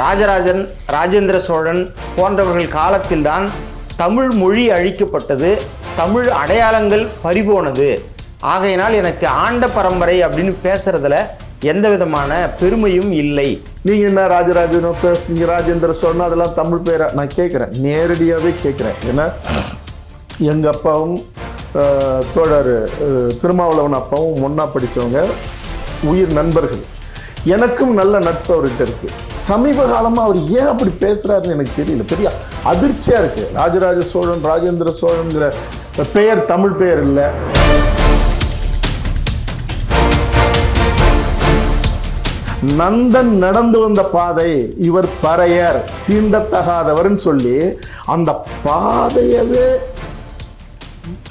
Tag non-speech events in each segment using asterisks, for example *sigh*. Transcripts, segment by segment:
ராஜராஜன் ராஜேந்திர சோழன் போன்றவர்கள் காலத்தில்தான் தமிழ் மொழி அழிக்கப்பட்டது தமிழ் அடையாளங்கள் பறிபோனது. ஆகையினால் எனக்கு ஆண்ட பரம்பரை அப்படின்னு பேசுறதுல எந்த விதமான பெருமையும் இல்லை. நீங்க என்ன ராஜராஜனோ பேசுங்க ராஜேந்திர சோழன் அதெல்லாம் தமிழ் பேரா? நான் கேட்குறேன் நேரடியாகவே கேட்குறேன் ஏன்னா எங்க அப்பாவும் தோழர் திருமாவளவன் அப்பாவும் ஒன்றா படித்தவங்க உயிர் நண்பர்கள். எனக்கும் நல்ல நட்பு அவர்கிட்ட இருக்கு. சமீப காலமாக அவர் ஏன் அப்படி பேசுறாருன்னு எனக்கு தெரியல. பெரிய அதிர்ச்சியா இருக்கு. ராஜராஜ சோழன் ராஜேந்திர சோழன்கிற பெயர் தமிழ் பெயர் இல்லை. நந்தன் நடந்து வந்த பாதை இவர் பறையர் தீண்டத்தகாதவர்னு சொல்லி அந்த பாதையவே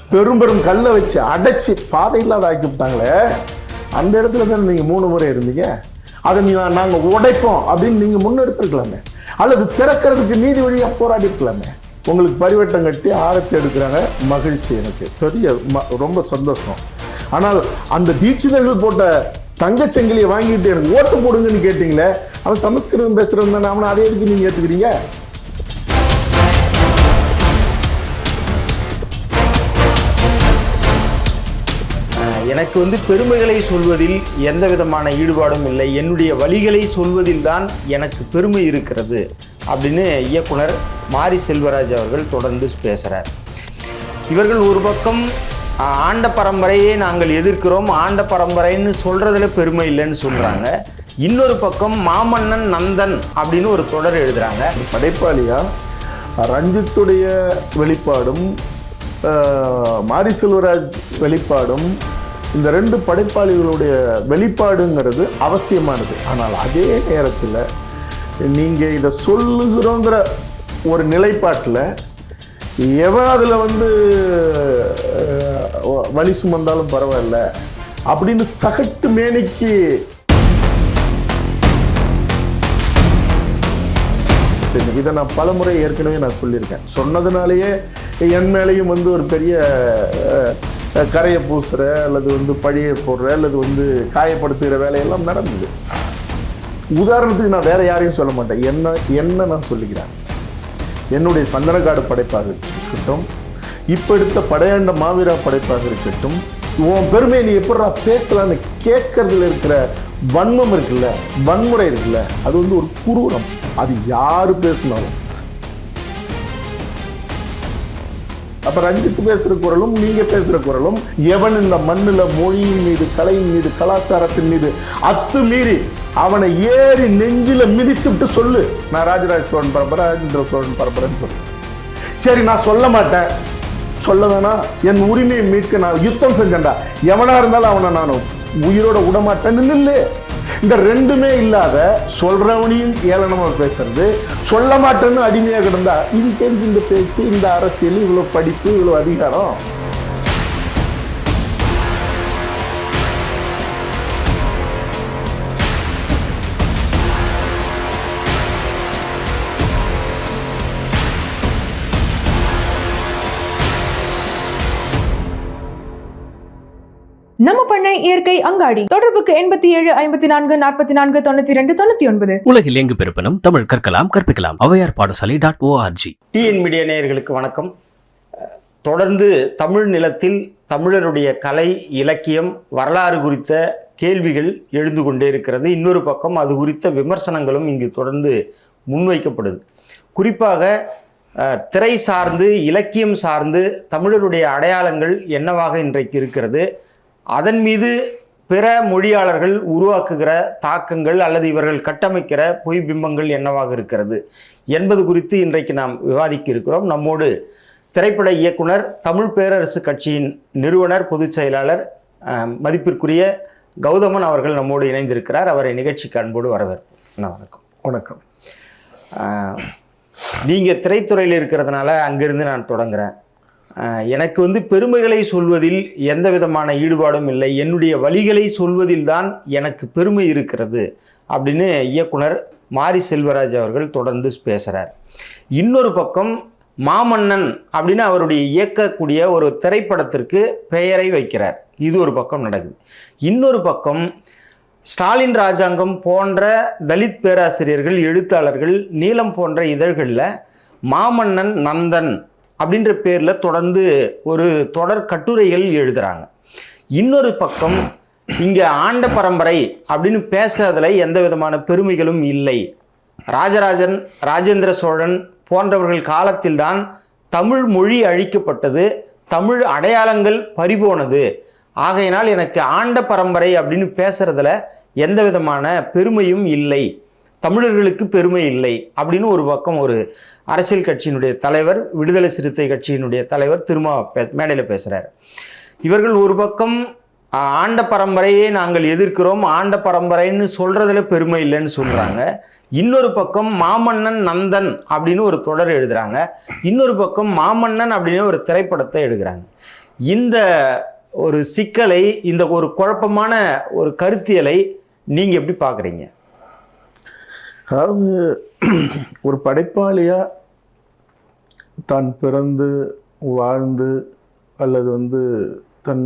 பெரும் பெரும் கல்லை வச்சு அடைச்சி பாதை இல்லாத ஆக்கி விட்டாங்களே. அந்த இடத்துல தானே நீங்கள் மூணு முறை இருந்தீங்க? அதை நீ நாங்கள் உடைப்போம் அப்படின்னு நீங்கள் முன்னெடுத்துருக்கலாமே. அல்லது திறக்கிறதுக்கு நீதி வழியாக போராடி இருக்கலாமே உங்களுக்கு பரிவட்டம் கட்டி ஆரத்தி எடுக்கிறாங்க. மகிழ்ச்சி எனக்கு. பெரிய ம- ரொம்ப சந்தோஷம். ஆனால் அந்த தீட்சிதர்கள் போட்ட தங்கச்செங்கிலியை வாங்கிட்டு எனக்கு ஓட்டு போடுங்கன்னு கேட்டிங்களே அவன் சமஸ்கிருதம் பேசுகிறவங்க தானே அவனை எதுக்கு நீங்கள் ஏற்றுக்கிறீங்க எனக்கு வந்து பெருமைகளை சொல்வதில் எந்த விதமான ஈடுபாடும் இல்லை. என்னுடைய வழிகளை சொல்வதில் தான் எனக்கு பெருமை இருக்கிறது அப்படின்னு இயக்குனர் மாரி செல்வராஜ் அவர்கள் தொடர்ந்து பேசுகிறார் இவர்கள் ஒரு பக்கம் ஆண்ட பரம்பரையை நாங்கள் எதிர்க்கிறோம். ஆண்ட பரம்பரைன்னு சொல்கிறதுல பெருமை இல்லைன்னு சொல்கிறாங்க இன்னொரு பக்கம் மாமன்னன் நந்தன் அப்படின்னு ஒரு தொடர் எழுதுகிறாங்க படைப்பாளியா? ரஞ்சித்துடைய வெளிப்பாடும் மாரி செல்வராஜ் வெளிப்பாடும் இந்த ரெண்டு படைப்பாளிகளுடைய வெளிப்பாடுங்கிறது அவசியமானது. ஆனால் அதே நேரத்தில் நீங்கள் இதை சொல்லுகிறோங்கிற ஒரு நிலைப்பாட்டில் எவன் அதில் வந்து வழி சுமந்தாலும் பரவாயில்ல அப்படின்னு சகட்டு மேனிக்கு சரி இதை நான் பலமுறை ஏற்கனவே நான் சொல்லியிருக்கேன். சொன்னதுனாலேயே என் மேலேயும் வந்து ஒரு பெரிய கரையை பூசுகிற அல்லது வந்து பழியை போடுற அல்லது வந்து காயப்படுத்துகிற வேலையெல்லாம் நடந்தது. உதாரணத்துக்கு நான் வேற யாரையும் சொல்ல மாட்டேன். என்ன என்ன நான் சொல்லிக்கிறேன்? என்னுடைய சந்தனக்காடு படைப்பாக இருக்கட்டும் இப்போ எடுத்த படையாண்ட மாவீரா படைப்பாக இருக்கட்டும் உன் பெருமையை நீ எப்படா பேசலான்னு கேட்கறதுல இருக்கிற வன்மம் இருக்குல்ல வன்முறை இருக்குல்ல அது வந்து ஒரு குரூரம். அது யார் பேசினாலும் அப்ப ரஞ்சித் பேசுற குரலும் நீங்க பேசுற குரலும் எவன் இந்த மண்ணுல மொழியின் மீது கலையின் மீது கலாச்சாரத்தின் மீது அத்துமீறி அவனை ஏறி நெஞ்சில மிதிச்சு விட்டு சொல்லு. நான் ராஜராஜ சோழன் பரம்பரை ராஜேந்திர சோழன் பரம்பரைன்னு சொல்லு. சரி நான் சொல்ல மாட்டேன். சொல்ல வேணாம். என் உரிமையை மீட்க நான் யுத்தம் செஞ்சேன்டா. எவனா இருந்தாலும் அவனை நான் உயிரோட விடமாட்டேன்னு நில்லு. இந்த ரெண்டுமே இல்லாத சொல்றவனையும் ஏளனமாக பேசுறது. சொல்ல மாட்டேன்னு அடிமையாக கிடந்தா இதுக்கு எதுக்கு இந்த பேச்சு இந்த அரசியல் இவ்வளோ படிப்பு இவ்வளோ அதிகாரம். நம்ம பண்ணை இயற்கை அங்காடி. தொடர்புக்கு எண்பத்தி ஏழு ஐம்பத்தி நான்கு நாற்பத்தி நான்கு தொண்ணூத்தி ரெண்டு தொண்ணூத்தி ஒன்பது. உலகில் எங்கு பிறப்பினும் தமிழ் கற்கலாம் கற்பிக்கலாம். ஔவையார் பாடசாலை டாட் ஓஆர்ஜி டிஎன் மீடியா நேயர்களுக்கு வணக்கம். தொடர்ந்து தமிழ் நிலத்தில் தமிழருடைய கலை இலக்கியம் வரலாறு குறித்த கேள்விகள் எழுந்து கொண்டே இருக்கிறது. இன்னொரு பக்கம் அது குறித்த விமர்சனங்களும் இங்கு தொடர்ந்து முன்வைக்கப்படுது. குறிப்பாக திரை சார்ந்து இலக்கியம் சார்ந்து தமிழருடைய அடையாளங்கள் என்னவாக இன்றைக்கு இருக்கிறது? அதன் மீது பிற மொழியாளர்கள் உருவாக்குகிற தாக்கங்கள் அல்லது இவர்கள் கட்டமைக்கிற பொய் பிம்பங்கள் என்னவாக இருக்கிறது என்பது குறித்து இன்றைக்கு நாம் விவாதிக்க இருக்கிறோம். நம்மோடு திரைப்பட இயக்குனர் தமிழ் பேரரசு கட்சியின் நிறுவனர் பொதுச் செயலாளர் மதிப்பிற்குரிய கௌதமன் அவர்கள் நம்மோடு இணைந்திருக்கிறார். அவரை நிகழ்ச்சிக்கு அன்போடு வரவேற்போம் வணக்கம். வணக்கம். ஆஹ், நீங்க திரைத்துறையில் இருக்கிறதுனால அங்கிருந்து நான் தொடங்குறேன். ஆஹ், எனக்கு வந்து பெருமைகளை சொல்வதில் எந்த விதமான ஈடுபாடும் இல்லை. என்னுடைய வழிகளை சொல்வதில் தான் எனக்கு பெருமை இருக்கிறது அப்படின்னு இயக்குனர் மாரி செல்வராஜ் அவர்கள் தொடர்ந்து பேசுகிறார் இன்னொரு பக்கம் மாமன்னன் அப்படின்னு அவருடைய இயக்கக்கூடிய ஒரு திரைப்படத்திற்கு பெயரை வைக்கிறார். இது ஒரு பக்கம் நடக்குது. இன்னொரு பக்கம் ஸ்டாலின் ராஜாங்கம் போன்ற தலித் பேராசிரியர்கள் எழுத்தாளர்கள் நீலம் போன்ற இதழ்களில் மாமன்னன் நந்தன் அப்படின்ற பேரில் தொடர்ந்து ஒரு தொடர் கட்டுரைகள் எழுதுகிறாங்க இன்னொரு பக்கம் இங்கே ஆண்ட பரம்பரை அப்படின்னு பேசுறதுல எந்த விதமான பெருமைகளும் இல்லை. ராஜராஜன் ராஜேந்திர சோழன் போன்றவர்கள் காலத்தில்தான் தமிழ் மொழி அழிக்கப்பட்டது தமிழ் அடையாளங்கள் பறிபோனது. ஆகையினால் எனக்கு ஆண்ட பரம்பரை அப்படின்னு பேசுறதுல எந்த விதமான பெருமையும் இல்லை. தமிழர்களுக்கு பெருமை இல்லை அப்படின்னு ஒரு பக்கம் ஒரு அரசியல் கட்சியினுடைய தலைவர் விடுதலை சிறுத்தை கட்சியினுடைய தலைவர் திரும்ப பே மேடையில் பேசுகிறார் இவர்கள் ஒரு பக்கம் ஆண்ட பரம்பரையை நாங்கள் எதிர்க்கிறோம் ஆண்ட பரம்பரைன்னு சொல்கிறதுல பெருமை இல்லைன்னு சொல்கிறாங்க இன்னொரு பக்கம் மாமன்னன் நந்தன் அப்படின்னு ஒரு தொடர் எழுதுகிறாங்க இன்னொரு பக்கம் மாமன்னன் அப்படின்னு ஒரு திரைப்படத்தை எடுக்கிறாங்க. இந்த ஒரு சிக்கலை இந்த ஒரு குழப்பமான ஒரு கருத்தியலை நீங்கள் எப்படி பார்க்குறீங்க அதாவது *clears throat* ஒரு படைப்பாளியாக தான் பிறந்து வாழ்ந்து அல்லது வந்து தன்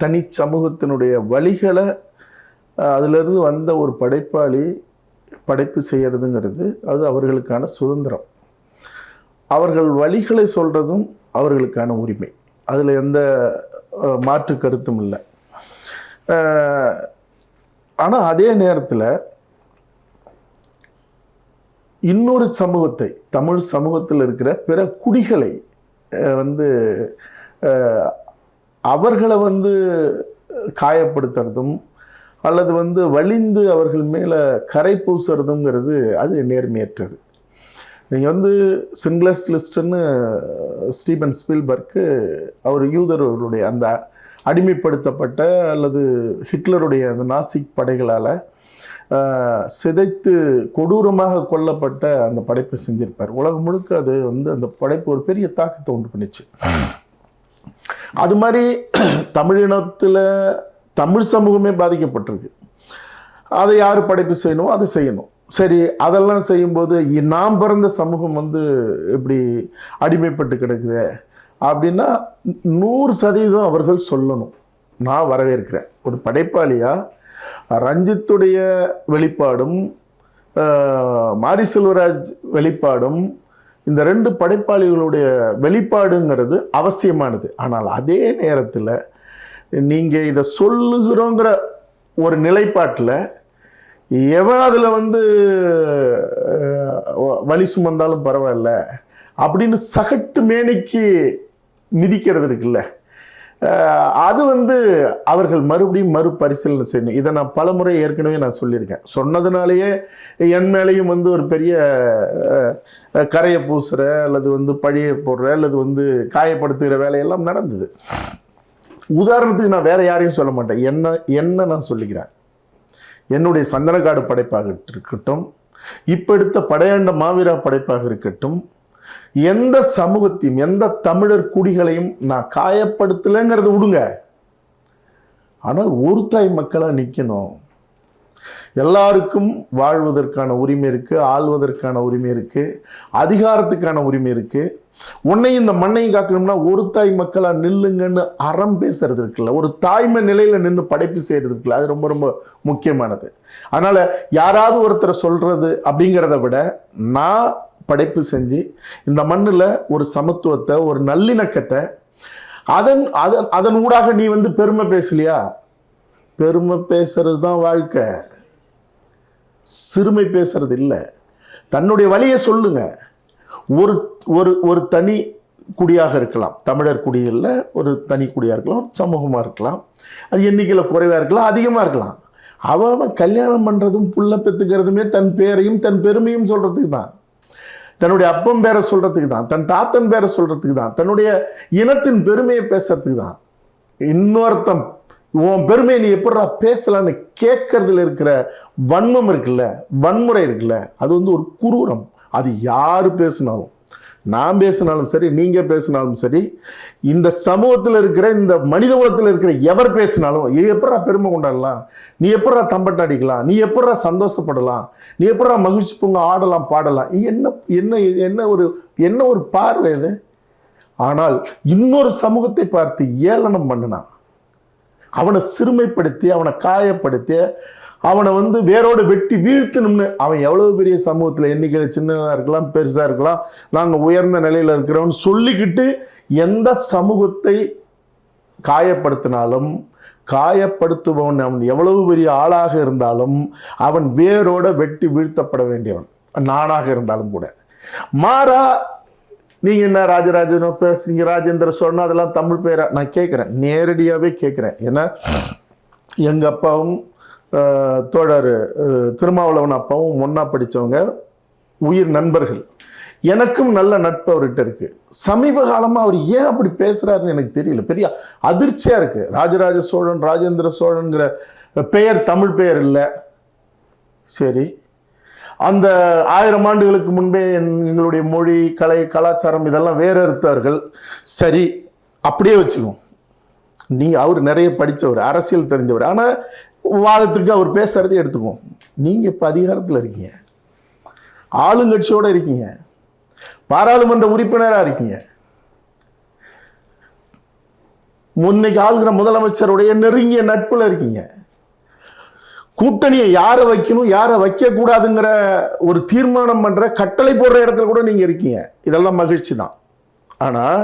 தனி சமூகத்தினுடைய வழிகளை அதிலிருந்து வந்த ஒரு படைப்பாளி படைப்பு செய்கிறதுங்கிறது அது அவர்களுக்கான சுதந்திரம். அவர்கள் வழிகளை சொல்கிறதும் அவர்களுக்கான உரிமை. அதில் எந்த மாற்று கருத்தும் இல்லை. ஆனால் அதே நேரத்தில் இன்னொரு சமூகத்தை தமிழ் சமூகத்தில் இருக்கிற பிற குடிகளை வந்து அவர்களை வந்து காயப்படுத்துறதும் அல்லது வந்து வலிந்து அவர்கள் மேலே கரை பூசுறதுங்கிறது அது நேர்மையற்றது. நீங்கள் வந்து சிங்லர்ஸ் லிஸ்ட்டுன்னு ஸ்டீபன் ஸ்பீல்பர்க்கு அவர் யூதர்களுடைய அந்த அடிமைப்படுத்தப்பட்ட அல்லது ஹிட்லருடைய அந்த நாசிக் படைகளால் சிதைத்து கொடூரமாக கொல்லப்பட்ட அந்த படைப்பை செஞ்சிருப்பார். உலகம் முழுக்க அது வந்து அந்த படைப்பு ஒரு பெரிய தாக்கத்தை உண்டு பண்ணிச்சு. அது மாதிரி தமிழினத்தில் தமிழ் சமூகமே பாதிக்கப்பட்டிருக்கு. அதை யார் படைப்பு செய்யணுமோ அதை செய்யணும். சரி அதெல்லாம் செய்யும்போது நாம் பிறந்த சமூகம் வந்து இப்படி அடிமைப்பட்டு கிடக்குதே அப்படின்னா நூறு சதவீதம் அவர்கள் சொல்லணும். நான் வரவேற்கிறேன். ஒரு படைப்பாளியாக ரஞ்சித்துடைய வெளிப்பாடும் மாரி செல்வராஜ் வெளிப்பாடும் இந்த ரெண்டு படைப்பாளிகளுடைய வெளிப்பாடுங்கிறது அவசியமானது. ஆனால் அதே நேரத்தில் நீங்கள் இதை சொல்லுகிறோங்கிற ஒரு நிலைப்பாட்டில் எவன் அதில் வந்து வழி வலி சுமந்தாலும் பரவாயில்ல அப்படின்னு சகட்டு மேனிக்கு மிதிக்கிறது இருக்குல்ல? அது வந்து அவர்கள் மறுபடியும் மறுபரிசீலனை செய்யணும். இதை நான் பலமுறை ஏற்கனவே நான் சொல்லியிருக்கேன். சொன்னதுனாலேயே என் மேலேயும் வந்து ஒரு பெரிய கரையை பூசுகிற அல்லது வந்து பழியை போடுற அல்லது வந்து காயப்படுத்துகிற வேலையெல்லாம் நடந்தது. உதாரணத்துக்கு நான் வேறு யாரையும் சொல்ல மாட்டேன். என்ன என்ன நான் சொல்லிக்கிறேன்? என்னுடைய சந்தனக்காடு படைப்பாக இருக்கட்டும் இப்போ எடுத்த படையாண்ட மாவீரா படைப்பாக இருக்கட்டும் எந்த சமூகத்தையும் எந்த தமிழர் குடிகளையும் நான் காயப்படுத்தலைங்கிறத விடுங்க. ஆனால் ஒரு தாய் மக்களாக நிற்கணும் எல்லாருக்கும் வாழ்வதற்கான உரிமை இருக்குது ஆள்வதற்கான உரிமை இருக்குது அதிகாரத்துக்கான உரிமை இருக்குது உன்னையும் இந்த மண்ணையும் காக்கணும்னா ஒரு தாய் மக்களாக நில்லுங்கன்னு அறம் பேசுறது இருக்குல்ல. ஒரு தாய்மை நிலையில் நின்று படைப்பு செய்கிறது இருக்குல்ல. அது ரொம்ப ரொம்ப முக்கியமானது. அதனால் யாராவது ஒருத்தரை சொல்கிறது அப்படிங்கிறத விட நான் படைப்பு செஞ்சு இந்த மண்ணில் ஒரு சமத்துவத்தை ஒரு நல்லிணக்கத்தை அதன் அதன் அதன் ஊடாக நீ வந்து பெருமை பேசலையா? பெருமை பேசுறது தான் வாழ்க்கை. சிறுமை பேசுறது இல்லை. தன்னுடைய வழியை சொல்லுங்க. ஒரு ஒரு ஒரு தனி குடியாக இருக்கலாம். தமிழர் குடிகளில் ஒரு தனி குடியாக இருக்கலாம் சமூகமாக இருக்கலாம். அது எண்ணிக்கையில் குறைவாக இருக்கலாம் அதிகமாக இருக்கலாம். அவன் அவன் கல்யாணம் பண்ணுறதும் புள்ள பெற்றுக்கிறதுமே தன் பேரையும் தன் பெருமையும் சொல்கிறதுக்கு தான் தன்னுடைய அப்பன் பேரை சொல்கிறதுக்கு தான் தன் தாத்தன் பேரை சொல்கிறதுக்கு தான் தன்னுடைய இனத்தின் பெருமையை பேசுறதுக்கு தான். இன்னொருத்தன் உன் பெருமையை நீ எப்படா பேசலான்னு கேட்கறதுல இருக்கிற வன்மம் இருக்குல்ல வன்முறை இருக்குல்ல அது வந்து ஒரு குரூரம். அது யார் பேசினாலும் நான் பேசினாலும் சரி நீங்கள் பேசினாலும் சரி இந்த சமூகத்தில் இருக்கிற இந்த மனித குலத்தில் இருக்கிற எவர் பேசினாலும் இது எப்படா பெருமை கொண்டாடலாம்? நீ எப்படா தம்பட்ட அடிக்கலாம்? நீ எப்படா சந்தோஷப்படலாம்? நீ எப்படா மகிழ்ச்சி பொங்க ஆடலாம் பாடலாம்? என்ன என்ன என்ன ஒரு என்ன ஒரு பார்வை இது? ஆனால் இன்னொரு சமூகத்தை பார்த்து ஏளனம் பண்ணினான். அவனை சிறுமைப்படுத்தி அவனை காயப்படுத்தி அவனை வந்து வேரோடு வெட்டி வீழ்த்தணும்னு அவன் எவ்வளவு பெரிய சமூகத்தில் எண்ணிக்கையில் சின்னதாக இருக்கலாம் பெருசாக இருக்கலாம் நாங்கள் உயர்ந்த நிலையில் இருக்கிறோம்னு சொல்லிக்கிட்டு எந்த சமூகத்தை காயப்படுத்தினாலும் காயப்படுத்துபவன் அவன் எவ்வளவு பெரிய ஆளாக இருந்தாலும் அவன் வேரோட வெட்டி வீழ்த்தப்பட வேண்டியவன். நானாக இருந்தாலும் கூட. மாறா நீங்கள் என்ன ராஜராஜனோ பேசுறீங்க ராஜேந்திர சொன்னால் அதெல்லாம் தமிழ் பேரா? நான் கேட்குறேன் நேரடியாகவே கேட்குறேன் ஏன்னா எங்கள் அப்பாவும் தோழர் திருமாவளவன் அப்பாவும் ஒன்றா படிச்சவங்க உயிர் நண்பர்கள். எனக்கும் நல்ல நட்பு அவர்கிட்ட இருக்குது சமீப காலமாக அவர் ஏன் அப்படி பேசுகிறாருன்னு எனக்கு தெரியல. பெரிய அதிர்ச்சியாக இருக்குது ராஜராஜ சோழன் ராஜேந்திர சோழனுங்கிற பெயர் தமிழ் பெயர் இல்லை. சரி. அந்த ஆயிரம் ஆண்டுகளுக்கு முன்பே என்- எங்களுடைய மொழி கலை கலாச்சாரம் இதெல்லாம் வேற அறுத்தார்கள் சரி அப்படியே வச்சுக்குவோம். நீ அவர் நிறைய படித்தவர் அரசியல் தெரிஞ்சவர். ஆனால் வாதத்துக்கு அவர் பேசுகிறதே எடுத்துக்குவோம். நீங்கள் இப்போ அதிகாரத்தில் இருக்கீங்க. ஆளுங்கட்சியோடு இருக்கீங்க. பாராளுமன்ற உறுப்பினராக இருக்கீங்க. முன்னைக்கு ஆளுகிற முதலமைச்சருடைய நெருங்கிய நட்பில் இருக்கீங்க. கூட்டணியை யாரை வைக்கணும் யாரை வைக்கக்கூடாதுங்கிற ஒரு தீர்மானம் பண்ணுற கட்டளை போடுற இடத்துல கூட நீங்கள் இருக்கீங்க. இதெல்லாம் மகிழ்ச்சி தான். ஆனால்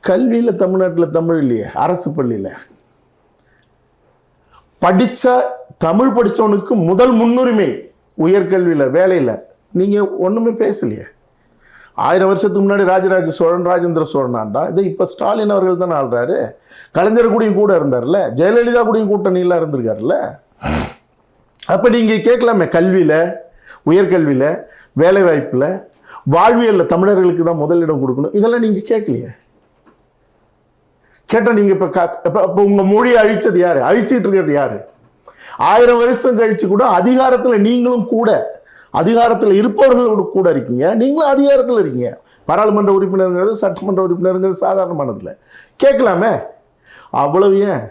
கல்வியில் தமிழ்நாட்டில் தமிழ் இல்லையே அரசு பள்ளியில். படித்த தமிழ் படித்தவனுக்கு முதல் முன்னுரிமை உயர்கல்வியில் வேலையில். நீங்கள் ஒன்றுமே பேசலையே. ஆயிரம் வருஷத்துக்கு முன்னாடி ராஜராஜ சோழன் ராஜேந்திர சோழன் ஆண்டா. இது இப்போ ஸ்டாலின் அவர்கள் தானே ஆள்றாரு. கலைஞர் கூடயும் கூட இருந்தார்ல ஜெயலலிதா கூடயும் கூட்டணியெல்லாம் இருந்திருக்காருல்ல. அப்போ நீங்கள் கேட்கலாமே கல்வியில் உயர்கல்வியில் வேலைவாய்ப்பில் வாழ்வியலில் தமிழர்களுக்கு தான் முதலிடம் கொடுக்கணும். இதெல்லாம் நீங்கள் கேட்கலையே. கேட்டால் நீங்கள் இப்போ இப்போ இப்போ உங்கள் மொழியை அழிச்சது யார்? அழிச்சிட்டு இருக்கிறது யார்? ஆயிரம் வருஷம் கழித்து கூட அதிகாரத்தில் நீங்களும் கூட அதிகாரத்தில் இருப்பவர்களோடு கூட இருக்கீங்க. நீங்களும் அதிகாரத்தில் இருக்கீங்க. பாராளுமன்ற உறுப்பினருங்கிறது சட்டமன்ற உறுப்பினருங்கிறது சாதாரணமானதில்ல. கேட்கலாமே? அவ்வளவு ஏன்?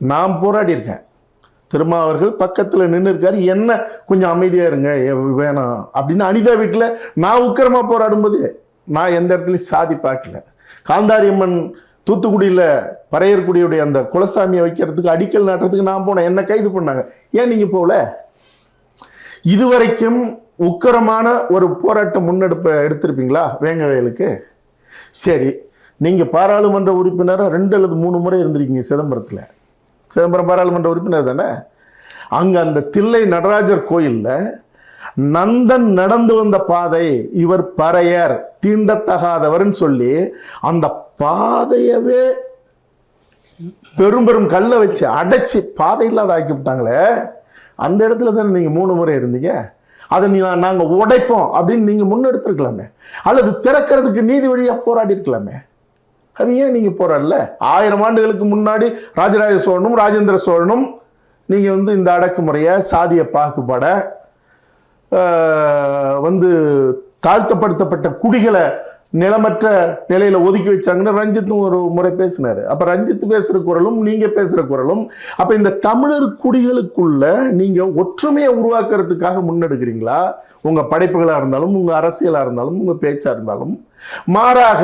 நான் போராடி இருக்கேன். திருமா அவர்கள் பக்கத்தில் நின்று இருக்காரு. என்ன கொஞ்சம் அமைதியாக இருங்க வேணாம் அப்படின்னு அனிதா வீட்டில் நான் உக்கிரமாக போராடும்போது நான் எந்த இடத்துலையும் சாதி பார்க்கல. காந்தாரி அம்மன் தூத்துக்குடியில் பறையர்குடியுடைய அந்த குலசாமியை வைக்கிறதுக்கு அடிக்கல் நாட்டுறதுக்கு நான் போனேன். என்ன கைது பண்ணாங்க. ஏன் நீங்கள் போகல? இதுவரைக்கும் உக்கரமான ஒரு போராட்ட முன்னெடுப்பை எடுத்திருப்பீங்களா வேங்கவேலுக்கு? சரி நீங்கள் பாராளுமன்ற உறுப்பினராக ரெண்டு அல்லது மூணு முறை இருந்திருக்கீங்க சிதம்பரத்தில். சிதம்பரம் பாராளுமன்ற உறுப்பினர் தானே? அங்கே அந்த தில்லை நடராஜர் கோயிலில் நந்தன் நடந்து வந்த பாதை இவர் பறையர் தீண்டத்தகாதவர்னு சொல்லி அந்த பாதையவே பெரும் பெரும் கல்லை வச்சு அடைச்சி பாதை இல்லாத ஆக்கி விட்டாங்களே அந்த இடத்துல தானே நீங்கள் மூணு முறை இருந்தீங்க. அதை நீ நாங்கள் உடைப்போம் அப்படின்னு நீங்கள் முன்னெடுத்துருக்கலாமே. அல்லது திறக்கிறதுக்கு நீதி வழியாக போராடி இருக்கலாமே அது ஏன் நீங்கள் போராடல? ஆயிரம் ஆண்டுகளுக்கு முன்னாடி ராஜராஜ சோழனும் ராஜேந்திர சோழனும் நீங்கள் வந்து இந்த அடக்குமுறையை சாதிய பாகுபாட வந்து தாழ்த்தப்படுத்தப்பட்ட குடிகளை நிலமற்ற நிலையில் ஒதுக்கி வச்சாங்கன்னு ரஞ்சித்தும் ஒரு முறை பேசினார். அப்போ ரஞ்சித் பேசுகிற குரலும் நீங்கள் பேசுகிற குரலும் அப்போ இந்த தமிழர் குடிகளுக்குள்ள நீங்கள் ஒற்றுமையை உருவாக்குறதுக்காக முன்னெடுக்கிறீங்களா? உங்கள் படைப்புகளாக இருந்தாலும் உங்கள் அரசியலாக இருந்தாலும் உங்கள் பேச்சாக இருந்தாலும். மாறாக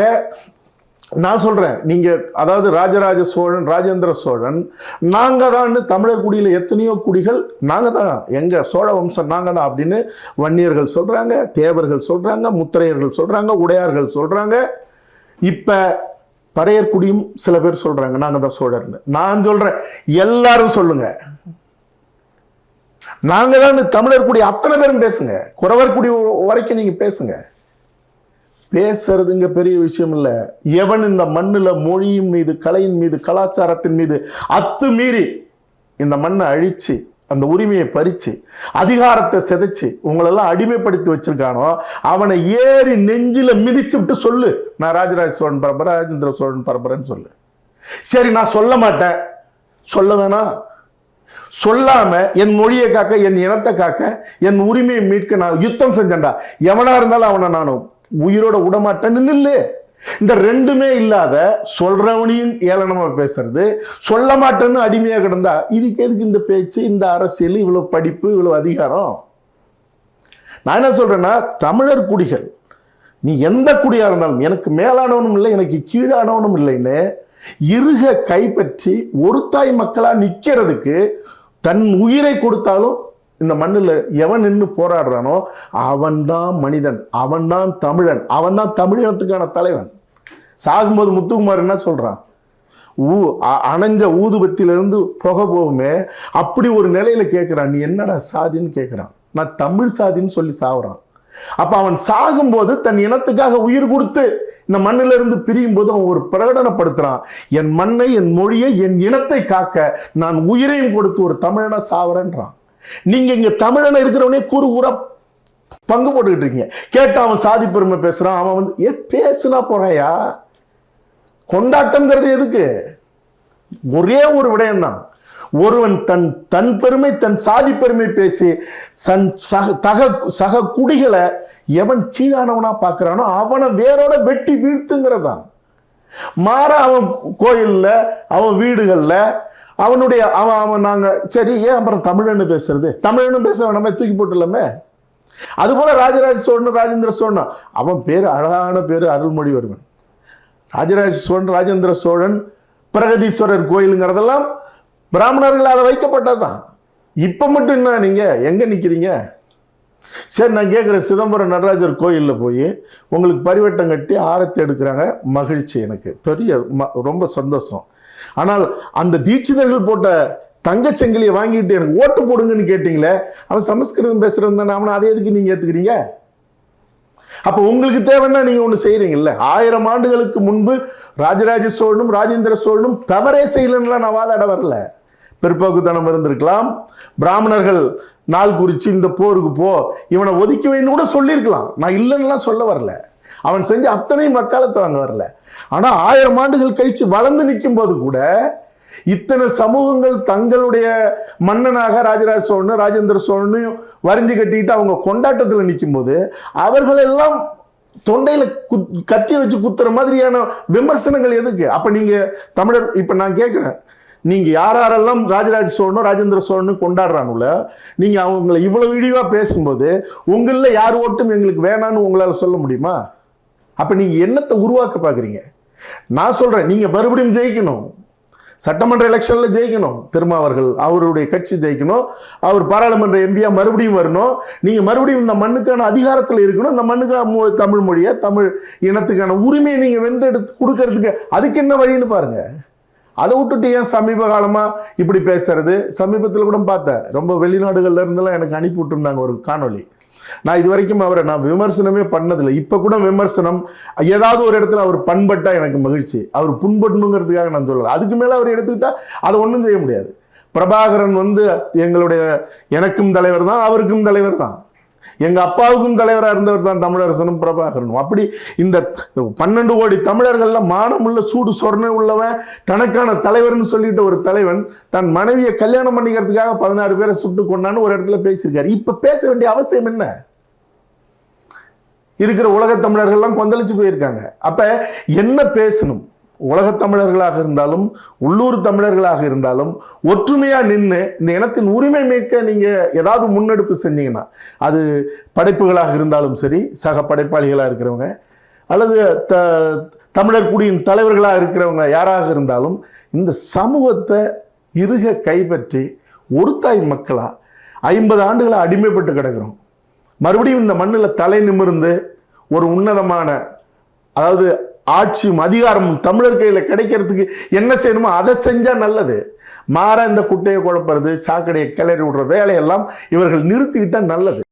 நான் சொல்கிறேன் நீங்கள் அதாவது ராஜராஜ சோழன் ராஜேந்திர சோழன் நாங்கள் தான் தமிழர் குடியில் எத்தனையோ குடிகள் நாங்கள் தான் எங்கள் சோழ வம்சம் நாங்கள் தான் அப்படின்னு வன்னியர்கள் சொல்கிறாங்க தேவர்கள் சொல்கிறாங்க முத்திரையர்கள் சொல்கிறாங்க உடையார்கள் சொல்கிறாங்க இப்போ பறையர் குடியும் சில பேர் சொல்கிறாங்க நாங்கள் தான் சோழர்னு. நான் சொல்கிறேன் எல்லாரும் சொல்லுங்க. நாங்கள் தான் தமிழர் குடி அத்தனை பேரும் பேசுங்க. குறவர் குடி வரைக்கும் நீங்கள் பேசுங்கள் பேசுறதுங்க பெரிய விஷயம் இல்லை. எவன் இந்த மண்ணில் மொழியின் மீது கலையின் மீது கலாச்சாரத்தின் மீது அத்துமீறி இந்த மண்ணை அழித்து அந்த உரிமையை பறித்து அதிகாரத்தை சிதைச்சு உங்களெல்லாம் அடிமைப்படுத்தி வச்சிருக்கானோ அவனை ஏறி நெஞ்சில் மிதிச்சு விட்டு சொல்லு. நான் ராஜராஜ சோழன் பரம்பரை ராஜேந்திர சோழன் பரம்பரைன்னு சொல்லு. சரி நான் சொல்ல மாட்டேன். சொல்ல வேணாம் சொல்லாம என் மொழியை காக்க என் இனத்தை காக்க என் உரிமையை மீட்க நான் யுத்தம் செஞ்சேன்டா. எவனா இருந்தாலும் அவனை நான் உயிரோட விடமாட்டேன்னு நில்லு. இந்த ரெண்டுமே இல்லாத சொல்றவனையும் ஏளனமா பேசுறது சொல்ல மாட்டேன்னு அடிமையாக கிடந்தா இதுக்கு எதுக்கு இந்த பேச்சு இந்த அரசியல் இவ்வளவு படிப்பு இவ்வளவு அதிகாரம்? நான் என்ன சொல்றேன்னா தமிழர் குடிகள் நீ எந்த குடியா இருந்தாலும் எனக்கு மேலானவனும் இல்லை எனக்கு கீழானவனும் இல்லைன்னு இருக கைப்பற்றி ஒரு தாய் மக்களா நிக்கிறதுக்கு தன் உயிரை கொடுத்தாலும் இந்த மண்ணில் எவன் நின்று போராடுறானோ அவன்தான் மனிதன் அவன்தான் தமிழன் அவன்தான் தமிழினத்துக்கான தலைவன். சாகும்போது முத்துக்குமார் என்ன சொல்கிறான் ஊ அணைஞ்ச ஊதுபத்திலிருந்து புகை போகுமே அப்படி ஒரு நிலையில் கேட்குறான் நீ என்னடா சாதின்னு கேட்குறான் நான் தமிழ் சாதின்னு சொல்லி சாகுறான் அப்போ அவன் சாகும்போது தன் இனத்துக்காக உயிர் கொடுத்து இந்த மண்ணிலிருந்து பிரியும் போது அவன் ஒரு பிரகடனப்படுத்துகிறான் என் மண்ணை என் மொழியை என் இனத்தை காக்க நான் உயிரையும் கொடுத்து ஒரு தமிழனை சாவரேன்றான் நீங்க இங்க தமிழனை இருக்கிறவனே கூறு கூறா பங்கு போட்டுக்கிட்டு இருக்கீங்க. கேட்டா அவன் சாதி பெருமை பேசுறான் அவன் வந்து ஏ பேசுனா போறாயா? கொண்டாட்டம்ங்கிறது எதுக்கு? ஒரே ஒரு விடயம்தான். ஒருவன் தன் தன் பெருமை தன் சாதி பெருமை பேசி சன் சக தக சக குடிகளை எவன் கீழானவனா பார்க்குறானோ அவனை வேரோட வெட்டி வீழ்த்துங்கிறதான். மாற அவன் கோயில்ல அவன் வீடுகளில் அவனுடைய அவன் அவன் நாங்கள் சரி ஏன் அப்புறம் தமிழன்னு பேசுறது? தமிழன்னு பேச நம்ம தூக்கி போட்டுலாமே அதுபோல் ராஜராஜ சோழன் ராஜேந்திர சோழன் அவன் பேர் அழகான பேர் அருள்மொழிவர்மன். ராஜராஜ சோழன் ராஜேந்திர சோழன் பிரகதீஸ்வரர் கோயிலுங்கிறதெல்லாம் பிராமணர்களால் வைக்கப்பட்டதுதான். இப்போ மட்டும் என்ன நீங்கள் எங்கே நிற்கிறீங்க சரி நான் கேட்குறேன் சிதம்பரம் நடராஜர் கோயிலில் போய் உங்களுக்கு பரிவட்டம் கட்டி ஆரத்தி எடுக்கிறாங்க. மகிழ்ச்சி எனக்கு. பெரிய ம- ரொம்ப சந்தோஷம். ஆனால் அந்த தீட்சிதர்கள் போட்ட தங்கச்சங்கிலியை வாங்கிட்டு எனக்கு ஓட்டு போடுங்கன்னு கேட்டிங்களே அவன் சமஸ்கிருதம் பேசுகிறவன் தானே அவனை அதை எதுக்கு நீங்கள் ஏற்றுக்கிறீங்க அப்போ உங்களுக்கு தேவைன்னா நீங்கள் ஒன்று செய்கிறீங்கல்ல ஆயிரம் ஆண்டுகளுக்கு முன்பு ராஜராஜ சோழனும் ராஜேந்திர சோழனும் தவறே செய்யலன்னுலாம் நான் வாதாட வரல. பிற்போக்குத்தனம் இருந்திருக்கலாம். பிராமணர்கள் நாள் குறித்து இந்த போருக்கு போ இவனை ஒதுக்கி வைன்னு கூட சொல்லியிருக்கலாம். நான் இல்லைன்னுலாம் சொல்ல வரல. அவன் செஞ்ச அத்தனையும் மக்காலத்தை அங்கே வரல. ஆனால் ஆயிரம் ஆண்டுகள் கழித்து வளர்ந்து நிற்கும் போது கூட இத்தனை சமூகங்கள் தங்களுடைய மன்னனாக ராஜராஜ சோழனும் ராஜேந்திர சோழனையும் வரிஞ்சு கட்டிக்கிட்டு அவங்க கொண்டாட்டத்தில் நிற்கும்போது போது அவர்களெல்லாம் தொண்டையில் குத் கத்தியை வச்சு குத்துற மாதிரியான விமர்சனங்கள் எதுக்கு? அப்போ நீங்கள் தமிழர் இப்போ நான் கேட்குறேன் நீங்கள் யார் யாரெல்லாம் ராஜராஜ சோழனும் ராஜேந்திர சோழனும் கொண்டாடுறானுல நீங்கள் அவங்களை இவ்வளோ இழிவாக பேசும்போது உங்களில் யார் ஓட்டும் எங்களுக்கு வேணான்னு உங்களால் சொல்ல முடியுமா? அப்போ நீங்கள் என்னத்தை உருவாக்க பார்க்குறீங்க நான் சொல்கிறேன் நீங்கள் மறுபடியும் ஜெயிக்கணும். சட்டமன்ற எலெக்ஷனில் ஜெயிக்கணும். திருமாவர்கள் அவருடைய கட்சி ஜெயிக்கணும். அவர் பாராளுமன்ற எம்பியாக மறுபடியும் வரணும். நீங்கள் மறுபடியும் இந்த மண்ணுக்கான அதிகாரத்தில் இருக்கணும். இந்த மண்ணுக்கான தமிழ் மொழியை தமிழ் இனத்துக்கான உரிமையை நீங்கள் வென்றெடுத்து கொடுக்கறதுக்கு அதுக்கு என்ன வழின்னு பாருங்கள் அதை விட்டுட்டு ஏன் சமீப காலமாக இப்படி பேசுறது? சமீபத்தில் கூட பார்த்தேன். ரொம்ப வெளிநாடுகள்ல இருந்தெல்லாம் எனக்கு அனுப்பி விட்டுருந்தாங்க ஒரு காணொளி. நான் இது வரைக்கும் அவரை நான் விமர்சனமே பண்ணதில்லை. இப்போ கூட விமர்சனம் ஏதாவது ஒரு இடத்துல அவர் பண்பட்டா எனக்கு மகிழ்ச்சி. அவர் புண்படணுங்கிறதுக்காக நான் சொல்லலை. அதுக்கு மேலே அவர் எடுத்துக்கிட்டால் அதை ஒன்றும் செய்ய முடியாது. பிரபாகரன் வந்து எங்களுடைய எனக்கும் தலைவர் தான் அவருக்கும் தலைவர் தான். எங்கள் அப்பாவுக்கும் தலைவராக இருந்தவர் தான் தமிழரசனும் பிரபாகரனும். அப்படி இந்த பன்னெண்டு கோடி தமிழர்கள்ல மானமுள்ள சூடு சொர்ண உள்ளவன் தனக்கான தலைவர்னு சொல்லிட்டு ஒரு தலைவன் தன் மனைவியை கல்யாணம் பண்ணிக்கிறதுக்காக பதினாறு பேரை சுட்டு கொண்டான்னு ஒரு இடத்துல பேசியிருக்காரு. இப்போ பேச வேண்டிய அவசியம் என்ன? இருக்கிற உலகத் தமிழர்கள்லாம் கொந்தளிச்சு போயிருக்காங்க. அப்போ என்ன பேசணும்? உலகத் தமிழர்களாக இருந்தாலும் உள்ளூர் தமிழர்களாக இருந்தாலும் ஒற்றுமையாக நின்று இந்த இனத்தின் உரிமை மீட்க நீங்கள் ஏதாவது முன்னெடுப்பு செஞ்சீங்கன்னா அது படைப்புகளாக இருந்தாலும் சரி சக படைப்பாளிகளாக இருக்கிறவங்க அல்லது த தமிழர் குடியின் தலைவர்களாக இருக்கிறவங்க யாராக இருந்தாலும் இந்த சமூகத்தை இருக கைப்பற்றி ஒருத்தாய் மக்களாக ஐம்பது ஆண்டுகளாக அடிமைப்பட்டு கிடக்கிறோம். மறுபடியும் இந்த மண்ணில் தலை நிமிர்ந்து ஒரு உன்னதமான அதாவது ஆட்சியும் அதிகாரமும் தமிழர் கையில் கிடைக்கிறதுக்கு என்ன செய்யணுமோ அதை செஞ்சா நல்லது. மாற இந்த குட்டையை குழப்புறது சாக்கடையை கிளறி விடுற வேலையெல்லாம் இவர்கள் நிறுத்திக்கிட்டால் நல்லது.